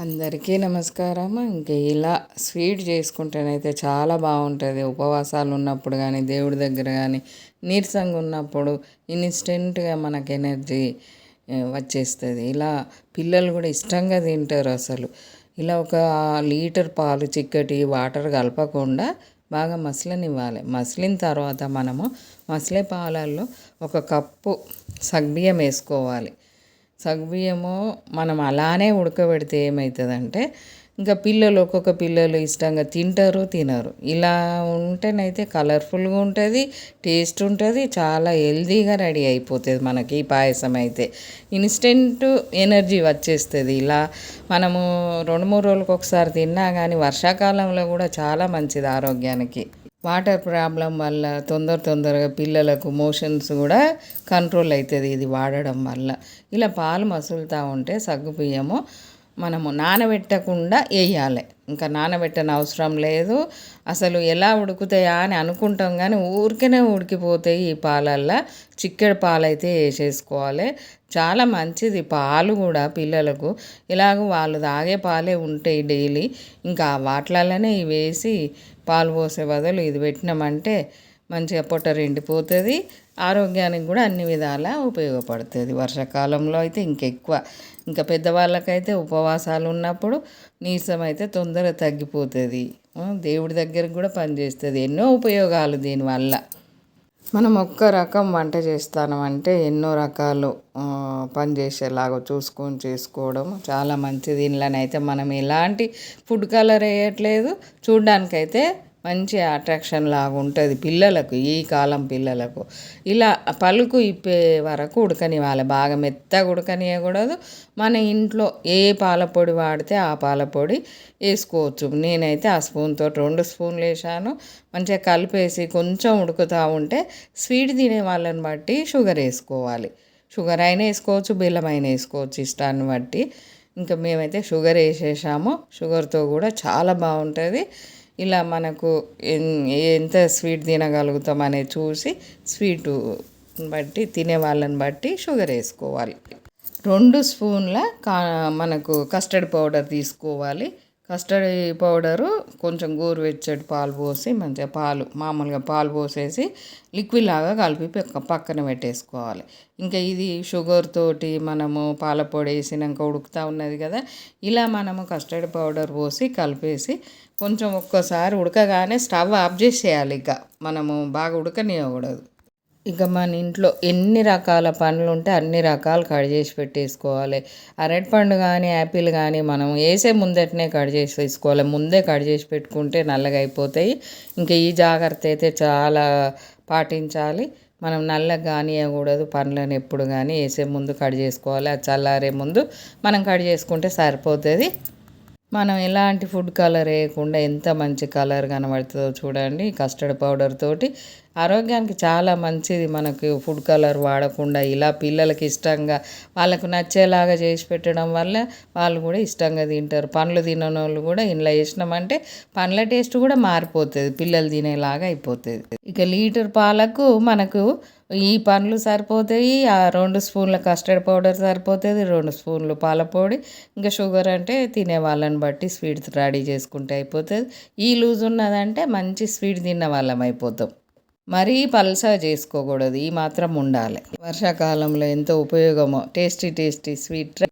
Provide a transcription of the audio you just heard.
అందరికీ నమస్కారం. ఇంక ఇలా స్వీట్ చేసుకుంటేనైతే చాలా బాగుంటుంది. ఉపవాసాలు ఉన్నప్పుడు కానీ దేవుడి దగ్గర కానీ నీరసంగా ఉన్నప్పుడు ఇన్స్టెంట్గా మనకు ఎనర్జీ వచ్చేస్తుంది. ఇలా పిల్లలు కూడా ఇష్టంగా తింటారు అసలు. ఇలా ఒక లీటర్ పాలు చిక్కటి వాటర్ కలపకుండా బాగా మసలనివ్వాలి. మసిలిన తర్వాత మనము మసలే పాలల్లో ఒక కప్పు సగ్బియ్యం వేసుకోవాలి. సగ్బియ్యము మనం అలానే ఉడకబెడితే ఏమవుతుందంటే ఇంకా పిల్లలు ఒక్కొక్క పిల్లలు ఇష్టంగా తింటారు తినరు. ఇలా ఉంటేనైతే కలర్ఫుల్గా ఉంటుంది టేస్ట్ ఉంటుంది చాలా హెల్తీగా రెడీ అయిపోతుంది మనకి ఈ పాయసం అయితే. ఇన్స్టెంట్ ఎనర్జీ వచ్చేస్తుంది ఇలా. మనము రెండు మూడు రోజులకు ఒకసారి తిన్నా కానీ వర్షాకాలంలో కూడా చాలా మంచిది ఆరోగ్యానికి. వాటర్ ప్రాబ్లం వల్ల తొందర తొందరగా పిల్లలకు మోషన్స్ కూడా కంట్రోల్ అవుతుంది ఇది వాడడం వల్ల. ఇలా పాలు మసులుతూ ఉంటే సగ్గుబియ్యము మనము నానబెట్టకుండా వేయాలి ఇంకా నానబెట్టని అవసరం లేదు. అసలు ఎలా ఉడుకుతాయా అని అనుకుంటాం కానీ ఊరికనే ఉడికిపోతాయి ఈ పాలల్లో. చిక్కడి పాలు అయితే వేసేసుకోవాలి. చాలా మంచిది పాలు కూడా పిల్లలకు. ఇలాగ వాళ్ళు తాగే పాలే ఉంటాయి డైలీ. ఇంకా వాటిలలోనే వేసి పాలు పోసే బదులు ఇది పెట్టినామంటే మంచిగా పొట్ట ఎండిపోతుంది ఆరోగ్యానికి కూడా అన్ని విధాలా ఉపయోగపడుతుంది. వర్షాకాలంలో అయితే ఇంకెక్కువ. ఇంకా పెద్దవాళ్ళకైతే ఉపవాసాలు ఉన్నప్పుడు నీరసం అయితే తొందరగా తగ్గిపోతుంది. దేవుడి దగ్గరకు కూడా పనిచేస్తుంది ఎన్నో ఉపయోగాలు దీనివల్ల. మనం ఒక్క రకం వంట చేస్తామంటే ఎన్నో రకాలు పనిచేసేలాగా చూసుకొని చేసుకోవడం చాలా మంచిది. దీనిలోనైతే మనం ఎలాంటి ఫుడ్ కలర్ వేయట్లేదు. చూడడానికైతే మంచి అట్రాక్షన్ లాగా ఉంటుంది పిల్లలకు ఈ కాలం పిల్లలకు. ఇలా పలుకు ఇప్పే వరకు ఉడకనివ్వాలి. బాగా మెత్తగా ఉడకనియకూడదు మన ఇంట్లో ఏ పాల పొడి వాడితే ఆ పాలపొడి వేసుకోవచ్చు. నేనైతే ఆ స్పూన్తో రెండు స్పూన్లు వేసాను మంచిగా కలిపేసి కొంచెం ఉడుకుతూ ఉంటే స్వీట్ తినే వాళ్ళని బట్టి షుగర్ వేసుకోవాలి. షుగర్ అయినా వేసుకోవచ్చు బెల్లం అయినా వేసుకోవచ్చు ఇష్టాన్ని బట్టి. ఇంకా మేమైతే షుగర్ వేసేసాము. షుగర్తో కూడా చాలా బాగుంటుంది. ఇలా మనకు ఎంత స్వీట్ తినగలుగుతాం అనేది చూసి స్వీటు బట్టి తినే వాళ్ళని బట్టి షుగర్ వేసుకోవాలి. రెండు స్పూన్ల కా మనకు కస్టర్డ్ పౌడర్ తీసుకోవాలి. కస్టర్డ్ పౌడరు కొంచెం గోరువెచ్చటి పాలు పోసి మంచిగా పాలు మామూలుగా పాలు పోసేసి లిక్విడ్ లాగా కలిపి పక్కన పెట్టేసుకోవాలి. ఇంకా ఇది షుగర్ తోటి మనము పాల పొడి వేసినాక ఉడుకుతూ ఉన్నది కదా ఇలా మనము కస్టర్డ్ పౌడర్ పోసి కలిపేసి కొంచెం ఒక్కసారి ఉడకగానే స్టవ్ ఆఫ్ చేసేయాలి ఇక. మనము బాగా ఉడకనివ్వకూడదు. ఇక మన ఇంట్లో ఎన్ని రకాల పండ్లు ఉంటే అన్ని రకాలు కట్ చేసి పెట్టేసుకోవాలి. అరటిపండు కానీ యాపిల్ కానీ మనం వేసే ముందటనే కట్ చేసి వేసుకోవాలి. ముందే కట్ చేసి పెట్టుకుంటే నల్లగా అయిపోతాయి. ఇంకా ఈ జాగ్రత్త అయితే చాలా పాటించాలి. మనం నల్లగా కానియకూడదు. పండ్లను ఎప్పుడు కానీ వేసే ముందు కట్ చేసుకోవాలి. అది చల్లారే ముందు మనం కట్ చేసుకుంటే సరిపోతుంది. మనం ఎలాంటి ఫుడ్ కలర్ వేయకుండా ఎంత మంచి కలర్ కనబడుతుందో చూడండి. కస్టర్డ్ పౌడర్ తోటి ఆరోగ్యానికి చాలా మంచిది మనకు ఫుడ్ కలర్ వాడకుండా ఇలా పిల్లలకి ఇష్టంగా వాళ్ళకు నచ్చేలాగా చేసి పెట్టడం వల్ల వాళ్ళు కూడా ఇష్టంగా తింటారు. పండ్లు తినని వాళ్ళు కూడా ఇంట్లో వేసినామంటే పండ్ల టేస్ట్ కూడా మారిపోతుంది పిల్లలు తినేలాగా అయిపోతుంది. ఇక లీటర్ పాలకు మనకు ఈ పండ్లు సరిపోతాయి ఆ రెండు స్పూన్ల కస్టర్డ్ పౌడర్ సరిపోతుంది రెండు స్పూన్లు పాలపొడి ఇంకా షుగర్ అంటే తినే వాళ్ళని బట్టి స్వీట్ రెడీ చేసుకుంటే అయిపోతుంది. ఈ లూజ్ ఉన్నదంటే మంచి స్వీట్ తిన్న వాళ్ళం అయిపోతాం. మరీ పల్సా చేసుకోకూడదు ఈ మాత్రం ఉండాలి. వర్షాకాలంలో ఎంతో ఉపయోగమో టేస్టీ టేస్టీ స్వీట్